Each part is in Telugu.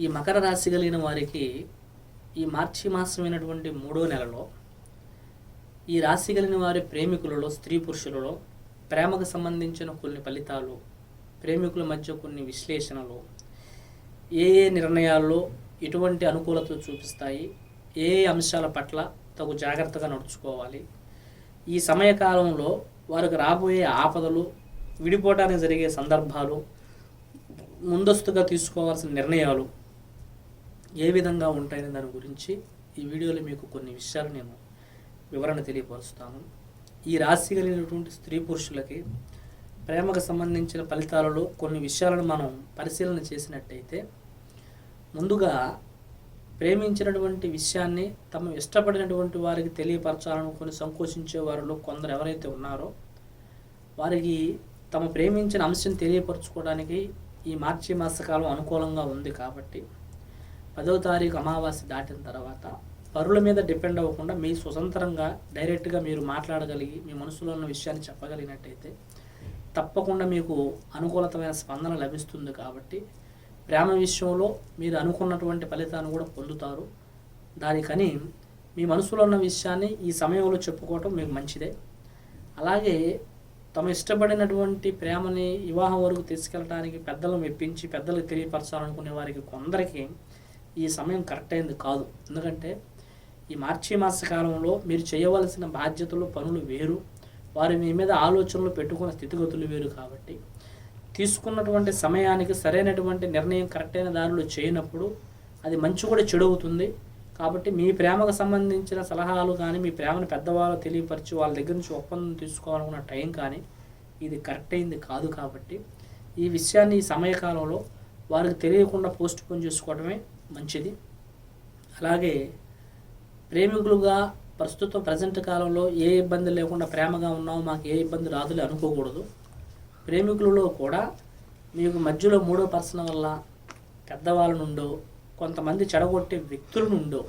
ఈ మకర రాశి కలిగిన వారికి ఈ మార్చి మాసమైనటువంటి మూడో నెలలో ఈ రాశి కలిగిన వారి ప్రేమికులలో స్త్రీ పురుషులలో ప్రేమకు సంబంధించిన కొన్ని ఫలితాలు ప్రేమికుల మధ్య కొన్ని విశ్లేషణలు ఏ ఏ నిర్ణయాల్లో ఎటువంటి అనుకూలతలు చూపిస్తాయి ఏ ఏ అంశాల పట్ల తగు జాగ్రత్తగా నడుచుకోవాలి ఈ సమయకాలంలో వారికి రాబోయే ఆపదలు విడిపోవడానికి జరిగే సందర్భాలు ముందస్తుగా తీసుకోవాల్సిన నిర్ణయాలు ఏ విధంగా ఉంటాయనే దాని గురించి ఈ వీడియోలో మీకు కొన్ని విషయాలు నేను వివరణ తెలియపరుస్తాను. ఈ రాశి కలిగినటువంటి స్త్రీ పురుషులకి ప్రేమకు సంబంధించిన ఫలితాలలో కొన్ని విషయాలను మనం పరిశీలన చేసినట్టయితే ముందుగా ప్రేమించినటువంటి విషయాన్ని తమ ఇష్టపడినటువంటి వారికి తెలియపరచాలనుకుని సంకోచించే వారిలో కొందరు ఎవరైతే ఉన్నారో వారికి తమ ప్రేమించిన అంశం తెలియపరచుకోవడానికి ఈ మార్చి మాసకాలం అనుకూలంగా ఉంది కాబట్టి పదవ తారీఖు అమావాస్య దాటిన తర్వాత పరుల మీద డిపెండ్ అవ్వకుండా మీ స్వతంత్రంగా డైరెక్ట్గా మీరు మాట్లాడగలిగి మీ మనసులో ఉన్న విషయాన్ని చెప్పగలిగినట్టయితే తప్పకుండా మీకు అనుకూలతమైన స్పందన లభిస్తుంది కాబట్టి ప్రేమ విషయంలో మీరు అనుకున్నటువంటి ఫలితాన్ని కూడా పొందుతారు. దానికని మీ మనసులో ఉన్న విషయాన్ని ఈ సమయంలో చెప్పుకోవటం మీకు మంచిదే. అలాగే తమ ఇష్టపడినటువంటి ప్రేమని వివాహం వరకు తీసుకెళ్ళడానికి పెద్దలు మెప్పించి పెద్దలకు తెలియపరచాలనుకునే వారికి కొందరికి ఈ సమయం కరెక్ట్ అయింది కాదు. ఎందుకంటే ఈ మార్చి మాస కాలంలో మీరు చేయవలసిన బాధ్యతలు పనులు వేరు. వారి మీ మీద ఆలోచనలు పెట్టుకున్న స్థితిగతులు వేరు కాబట్టి. తీసుకున్నటువంటి సమయానికి సరైనటువంటి నిర్ణయం కరెక్ట్ అయిన దారిలో చేయనప్పుడు అది మంచి కూడా చెడు అవుతుంది. కాబట్టి మీ ప్రేమకు సంబంధించిన సలహాలు కానీ మీ ప్రేమను పెద్దవాళ్ళు తెలియపరిచి వాళ్ళ దగ్గర నుంచి ఒప్పందం తీసుకోవాలనుకున్న టైం కానీ ఇది కరెక్ట్ అయింది కాదు కాబట్టి ఈ విషయాన్ని ఈ సమయకాలంలో వారికి తెలియకుండా పోస్ట్ పోన్ చేసుకోవడమే మంచిది. అలాగే ప్రేమికులుగా ప్రస్తుతం ప్రజెంట్ కాలంలో ఏ ఇబ్బంది లేకుండా ప్రేమగా ఉన్నాం మాకు ఏ ఇబ్బంది రాదులే అనుకోకూడదు. ప్రేమికులలో కూడా మీకు మధ్యలో మూడో పర్సన్ వల్ల పెద్దవాళ్ళ నుండో కొంతమంది చెడగొట్టే వ్యక్తుల నుండో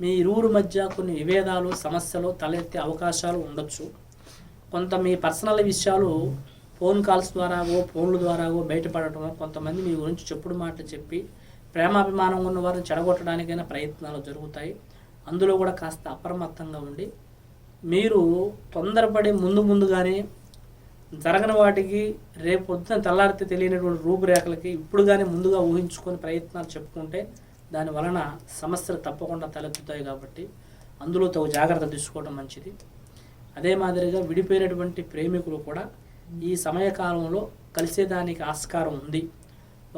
మీ ఇరువురు మధ్య కొన్ని విభేదాలు సమస్యలు తలెత్తే అవకాశాలు ఉండొచ్చు. కొంత మీ పర్సనల్ విషయాలు ఫోన్ కాల్స్ ద్వారాగో ఫోన్ల ద్వారాగో బయటపడటం కొంతమంది మీ గురించి చెప్పుడు మాటలు చెప్పి ప్రేమాభిమానం ఉన్న వారిని చెడగొట్టడానికైనా ప్రయత్నాలు జరుగుతాయి. అందులో కూడా కాస్త అప్రమత్తంగా ఉండి మీరు తొందరపడి ముందు ముందుగానే జరగని వాటికి రేపు పొద్దున తెల్లారితే తెలియనటువంటి రూపురేఖలకి ఇప్పుడు కానీ ముందుగా ఊహించుకొని ప్రయత్నాలు చెప్పుకుంటే దాని వలన సమస్యలు తప్పకుండా తలెత్తుతాయి కాబట్టి అందులో తగు జాగ్రత్త తీసుకోవడం మంచిది. అదే మాదిరిగా విడిపోయినటువంటి ప్రేమికులు కూడా ఈ సమయకాలంలో కలిసేదానికి ఆస్కారం ఉంది.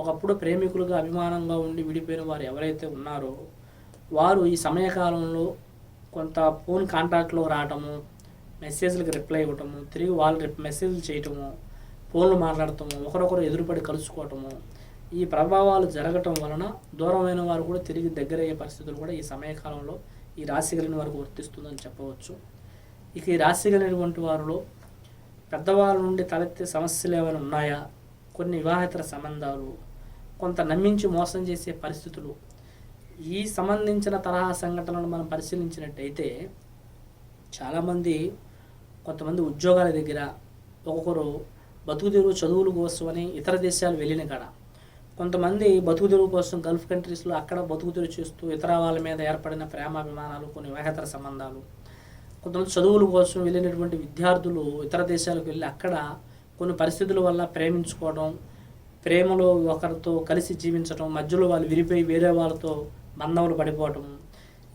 ఒకప్పుడు ప్రేమికులుగా అభిమానంగా ఉండి విడిపోయిన వారు ఎవరైతే ఉన్నారో వారు ఈ సమయకాలంలో కొంత ఫోన్ కాంటాక్ట్లో రావటము మెసేజ్లకు రిప్లై ఇవ్వటము తిరిగి వాళ్ళు రిప్ మెసేజ్లు చేయటము ఫోన్లు మాట్లాడటము ఒకరొకరు ఎదురుపడి కలుసుకోవటము ఈ ప్రభావాలు జరగటం వలన దూరమైన వారు కూడా తిరిగి దగ్గరయ్యే పరిస్థితులు కూడా ఈ సమయకాలంలో ఈ రాశి కలిగిన వారికి వర్తిస్తుందని చెప్పవచ్చు. ఇక ఈ రాశి కలిగినటువంటి వారిలో పెద్దవాళ్ళ నుండి తలెత్తే సమస్యలు ఏమైనా ఉన్నాయా? కొన్ని వివాహేతర సంబంధాలు కొంత నమ్మించి మోసం చేసే పరిస్థితులు. ఈ సంబంధించిన తరహా సంఘటనలు మనం పరిశీలించినట్టయితే చాలామంది కొంతమంది ఉద్యోగాల దగ్గర ఒక్కొక్కరు బతుకుదెరువు చదువుల కోసం అని ఇతర దేశాలు వెళ్ళిన కాడ కొంతమంది బతుకు కోసం గల్ఫ్ కంట్రీస్లో అక్కడ బతుకు తెరువు చేస్తూ ఇతర వాళ్ళ మీద ఏర్పడిన ప్రేమాభిమానాలు కొన్ని వివాహేతర సంబంధాలు కొంతమంది చదువుల కోసం వెళ్ళినటువంటి విద్యార్థులు ఇతర దేశాలకు వెళ్ళి అక్కడ కొన్ని పరిస్థితుల వల్ల ప్రేమించుకోవడం ప్రేమలో ఒకరితో కలిసి జీవించడం మధ్యలో వాళ్ళు విరిపోయి వేరే వాళ్ళతో బంధములు పడిపోవటం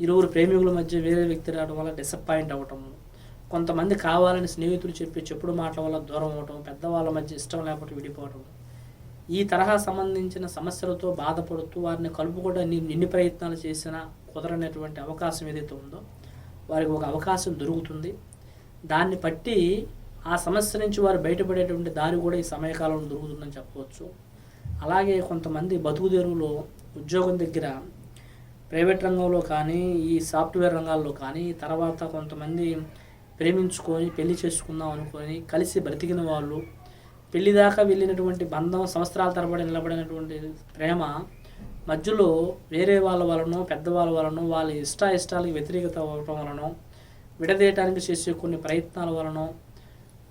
ఇరువురు ప్రేమికుల మధ్య వేరే వ్యక్తి రావడం వల్ల డిసప్పాయింట్ అవ్వటం కొంతమంది కావాలని స్నేహితులు చెప్పి చెప్పుడు మాటల వల్ల దూరం అవ్వటం పెద్దవాళ్ళ మధ్య ఇష్టం లేకపోతే విడిపోవటం. ఈ తరహా సంబంధించిన సమస్యలతో బాధపడుతూ వారిని కలుపుకోవడానికి ఎన్ని ప్రయత్నాలు చేసినా కుదరనటువంటి అవకాశం ఏదైతే ఉందో వారికి ఒక అవకాశం దొరుకుతుంది. దాన్ని బట్టి ఆ సమస్య నుంచి వారు బయటపడేటువంటి దారి కూడా ఈ సమయకాలంలో దొరుకుతుందని చెప్పవచ్చు. అలాగే కొంతమంది బతుకు తెరువులో ఉద్యోగం దగ్గర ప్రైవేట్ రంగంలో కానీ ఈ సాఫ్ట్వేర్ రంగాల్లో కానీ తర్వాత కొంతమంది ప్రేమించుకొని పెళ్ళి చేసుకుందాం అనుకొని కలిసి బ్రతికిన వాళ్ళు పెళ్ళి దాకా వెళ్ళినటువంటి బంధం సంవత్సరాల తరబడి నిలబడినటువంటి ప్రేమ మధ్యలో వేరే వాళ్ళ వలనో పెద్దవాళ్ళ వలనో వాళ్ళ ఇష్ట ఇష్టాలకు వ్యతిరేకత అవ్వటం వలనో విడదీయటానికి చేసే కొన్ని ప్రయత్నాల వలనో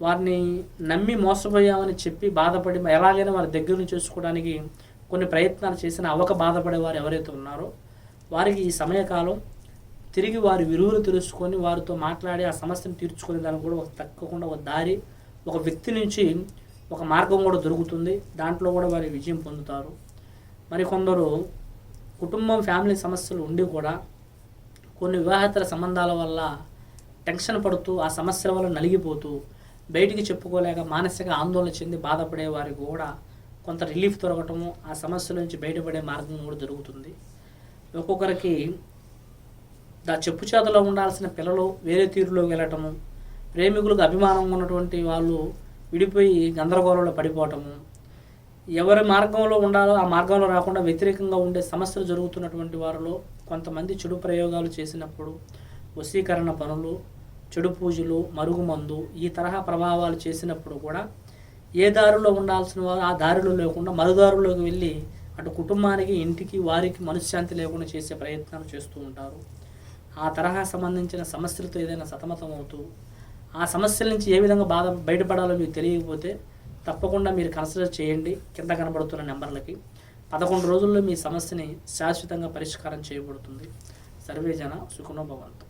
వారిని నమ్మి మోసపోయామని చెప్పి బాధపడి ఎలాగైనా వారి దగ్గర చూసుకోవడానికి కొన్ని ప్రయత్నాలు చేసిన అవక బాధపడే వారు ఎవరైతే ఉన్నారో వారికి ఈ సమయకాలం తిరిగి వారి విలువలు తెలుసుకొని వారితో మాట్లాడి ఆ సమస్యను తీర్చుకునే దానికి కూడా ఒక తక్కకుండా ఒక దారి ఒక వ్యక్తి నుంచి ఒక మార్గం కూడా దొరుకుతుంది. దాంట్లో కూడా వారి విజయం పొందుతారు. మరి కొందరు కుటుంబం ఫ్యామిలీ సమస్యలు ఉండి కూడా కొన్ని వివాహేతర సంబంధాల వల్ల టెన్షన్ పడుతూ ఆ సమస్యల వల్ల నలిగిపోతూ బయటికి చెప్పుకోలేక మానసిక ఆందోళన చెంది బాధపడే వారికి కూడా కొంత రిలీఫ్ దొరకటము ఆ సమస్యల నుంచి బయటపడే మార్గం కూడా దొరుకుతుంది. ఒక్కొక్కరికి దా చెప్పు చేతలో ఉండాల్సిన పిల్లలు వేరే తీరులో వెళ్ళటము ప్రేమికులకు అభిమానం ఉన్నటువంటి వాళ్ళు విడిపోయి గందరగోళంలో పడిపోవటము ఎవరి మార్గంలో ఉండాలో ఆ మార్గంలో రాకుండా వ్యతిరేకంగా ఉండే సమస్యలు జరుగుతున్నటువంటి వారిలో కొంతమంది చెడు ప్రయోగాలు చేసినప్పుడు వశీకరణ పనులు చెడు పూజలు మరుగుమందు ఈ తరహా ప్రభావాలు చేసినప్పుడు కూడా ఏ దారిలో ఉండాల్సిన వారు ఆ దారిలో లేకుండా మరుదారులోకి వెళ్ళి అటు కుటుంబానికి ఇంటికి వారికి మనశ్శాంతి లేకుండా చేసే ప్రయత్నాలు చేస్తూ ఉంటారు. ఆ తరహా సంబంధించిన సమస్యలతో ఏదైనా సతమతం అవుతూ ఆ సమస్యల నుంచి ఏ విధంగా బాధ బయటపడాలో మీకు తెలియకపోతే తప్పకుండా మీరు కన్సిడర్ చేయండి కింద కనబడుతున్న నెంబర్లకి. పదకొండు రోజుల్లో మీ సమస్యని శాశ్వతంగా పరిష్కారం చేయబడుతుంది. సర్వేజన సుఖనోభవంతం